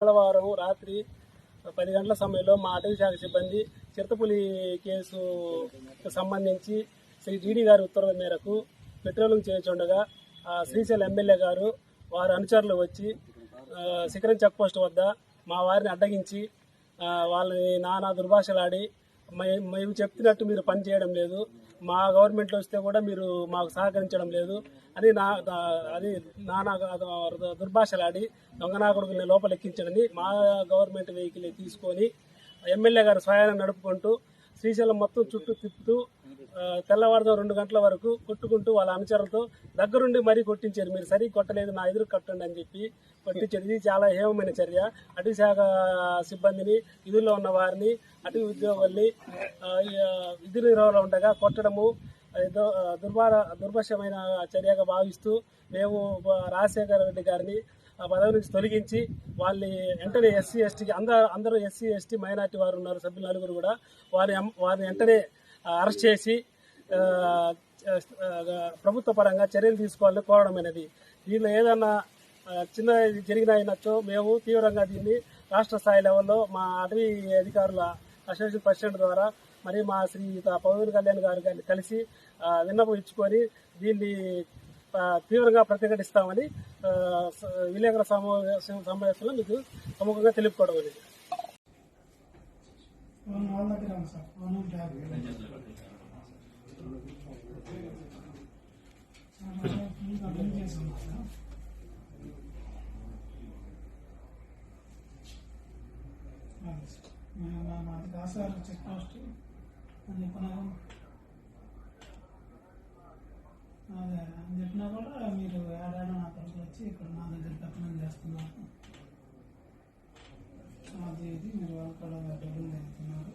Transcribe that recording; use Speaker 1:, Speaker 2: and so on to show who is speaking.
Speaker 1: మంగళవారం రాత్రి పది గంటల సమయంలో మా అటవీ శాఖ సిబ్బంది చిరుతపులి కేసు సంబంధించి శ్రీ డీడీ గారి ఉత్తర్వుల మేరకు పెట్రోలింగ్ చేయించుండగా శ్రీశైల శ్రీశైలం ఎమ్మెల్యే గారు వారి అనుచరులు వచ్చి శిఖరం చెక్ పోస్ట్ వద్ద మా వారిని అడ్డగించి వాళ్ళని నానా దుర్భాషలాడి మేము చెప్తున్నట్టు మీరు పని చేయడం లేదు. మా గవర్నమెంట్లో వస్తే కూడా మీరు మాకు సహకరించడం లేదు. అని నా అది నానా దు- దుర్భాషలాడి లోపల లోపలెక్కించడని మా గవర్నమెంట్ వెహికల్ తీసుకొని ఎమ్మెల్యే గారు స్వయాన్ని నడుపుకుంటూ శ్రీశైలం మొత్తం చుట్టూ తిప్పుతూ ఆ, తెల్లవారుజాము రెండు గంటల వరకు కొట్టుకుంటూ వాళ్ళ అనుచరులతో దగ్గరుండి మరీ కొట్టించారు. మీరు సరిగ్గా కొట్టలేదు నా ఎదురు కట్టండి అని చెప్పి కొట్టించారు. ఇది చాలా హేమమైన చర్య. అటవీ శాఖ సిబ్బందిని విధుల్లో ఉన్న వారిని అటవీ ఉద్యోగుల్ని విధి నిర్వహణలో ఉండగా కొట్టడము ఏదో దుర్భార దుర్భషమైన చర్యగా భావిస్తూ మేము రాజశేఖర రెడ్డి గారిని ఆ పదవి నుంచి తొలగించి వాళ్ళని వెంటనే ఎస్సీ ఎస్టీకి అందరూ అందరూ ఎస్సీ ఎస్టీ మైనార్టీ వారు ఉన్నారు సభ్యులు నలుగురు కూడా. వారి వారిని వెంటనే అరెస్ట్ చేసి ప్రభుత్వ పరంగా చర్యలు తీసుకోవాలని కోరడం అనేది. దీనిలో ఏదన్నా చిన్న ఇది మేము తీవ్రంగా దీన్ని రాష్ట్ర స్థాయి లెవెల్లో మా అటవీ అధికారుల అసోసియేషన్ ప్రెసిడెంట్ ద్వారా మరి మా శ్రీ పవన్ కళ్యాణ్ గారు గారిని కలిసి విన్నపం ఇచ్చుకొని దీన్ని తీవ్రంగా ప్రతిఘటిస్తామని ఆ, విలేకరుల సమావేశం సమావేశంలో మీకు సముఖంగా తెలుపుకోవడం అనేది
Speaker 2: మాది దాసారు check post sir one tab అర్థం చేస్తున్నాను సార్ అది సార్. మా- మా- మాది కాసారు చెక్ పోస్ట్ అని చెప్పినారు అదే అని చెప్పినా కూడా మీరు ఏడాడో నా కొరకు వచ్చి ఇక్కడ నా దగ్గర పెత్తనం చేస్తున్నారు. అది ఇది మీరు వాళ్ళు కూడా డబ్బులు తెస్తున్నారు